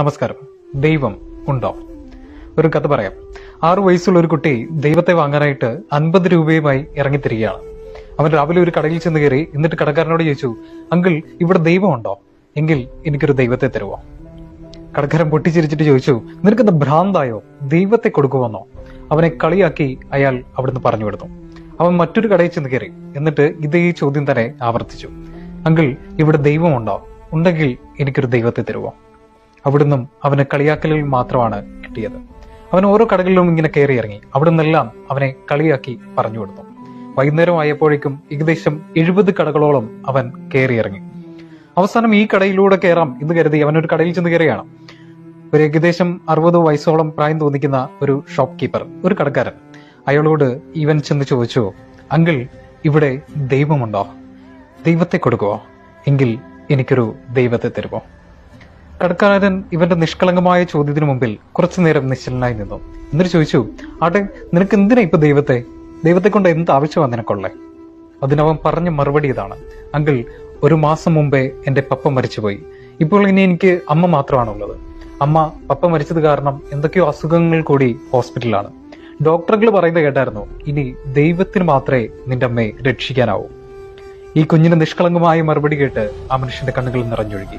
നമസ്കാരം. ദൈവം ഉണ്ടോ? ഒരു കഥ പറയാം. ആറു വയസ്സുള്ള ഒരു കുട്ടി ദൈവത്തെ വാങ്ങാനായിട്ട് അൻപത് രൂപയുമായി ഇറങ്ങിത്തിരികയാണ് അവൻ രാവിലെ ഒരു കടയിൽ ചെന്ന് കയറി എന്നിട്ട് കടക്കാരനോട് ചോദിച്ചു അങ്കിൾ ഇവിടെ ദൈവം ഉണ്ടോ? എങ്കിൽ എനിക്കൊരു ദൈവത്തെ തരുമോ കടക്കാരൻ പൊട്ടിച്ചിരിച്ചിട്ട് ചോദിച്ചു നിനക്കെന്താ ഭ്രാന്തായോ? ദൈവത്തെ കൊടുക്കുമെന്നോ? അവനെ കളിയാക്കി അയാൾ അവിടുന്ന് പറഞ്ഞു വിടുന്നു അവൻ മറ്റൊരു കടയിൽ ചെന്ന് കയറി എന്നിട്ട് ഇതേ ചോദ്യം തന്നെ ആവർത്തിച്ചു. അങ്കിൾ ഇവിടെ ദൈവമുണ്ടോ ഉണ്ടെങ്കിൽ എനിക്കൊരു ദൈവത്തെ തരുമോ അവിടുന്നും അവന് കളിയാക്കലിൽ മാത്രമാണ് കിട്ടിയത്. അവൻ ഓരോ കടകളിലും ഇങ്ങനെ കയറി ഇറങ്ങി. അവിടെ നിന്നെല്ലാം അവനെ കളിയാക്കി പറഞ്ഞു കൊടുത്തു. വൈകുന്നേരം ആയപ്പോഴേക്കും ഏകദേശം എഴുപത് കടകളോളം അവൻ കയറി ഇറങ്ങി. അവസാനം ഈ കടയിലൂടെ കയറാം എന്ന് കരുതി അവൻ ഒരു കടയിൽ ചെന്ന് കയറിയാണ് ഒരു ഏകദേശം അറുപത് വയസ്സോളം പ്രായം തോന്നിക്കുന്ന ഒരു ഷോപ്പ് കീപ്പർ ഒരു കടക്കാരൻ. അയാളോട് ഇവൻ ചെന്ന് ചോദിച്ചു അങ്കിൾ ഇവിടെ ദൈവമുണ്ടോ? ദൈവത്തെ കൊടുക്കുവോ? എങ്കിൽ എനിക്കൊരു ദൈവത്തെ തരുമോ കടക്കാരൻ ഇവന്റെ നിഷ്കളങ്കമായ ചോദ്യത്തിന് മുമ്പിൽ കുറച്ചു നേരം നിശ്ചലനായി നിന്നു. എന്നിട്ട് ചോദിച്ചു ആട്ടെ നിനക്ക് എന്തിനാ ഇപ്പൊ ദൈവത്തെ? ദൈവത്തെ കൊണ്ട് എന്ത് ആവശ്യമാണ് നിനക്കുള്ളേ? അതിനവൻ പറഞ്ഞ മറുപടി ഇതാണ്. അങ്കിൾ ഒരു മാസം മുമ്പേ എന്റെ പപ്പ മരിച്ചുപോയി. ഇപ്പോൾ ഇനി എനിക്ക് അമ്മ മാത്രമാണുള്ളത്. അമ്മ പപ്പ മരിച്ചത് കാരണം എന്തൊക്കെയോ അസുഖങ്ങൾ കൂടി ഹോസ്പിറ്റലിലാണ്. ഡോക്ടറുകൾ പറയുന്നത് കേട്ടായിരുന്നു ഇനി ദൈവത്തിന് മാത്രമേ നിന്റെ അമ്മയെ രക്ഷിക്കാനാവൂ. ഈ കുഞ്ഞിന് നിഷ്കളങ്കമായ മറുപടി കേട്ട് ആ മനുഷ്യന്റെ കണ്ണുകൾ നിറഞ്ഞൊഴുകി.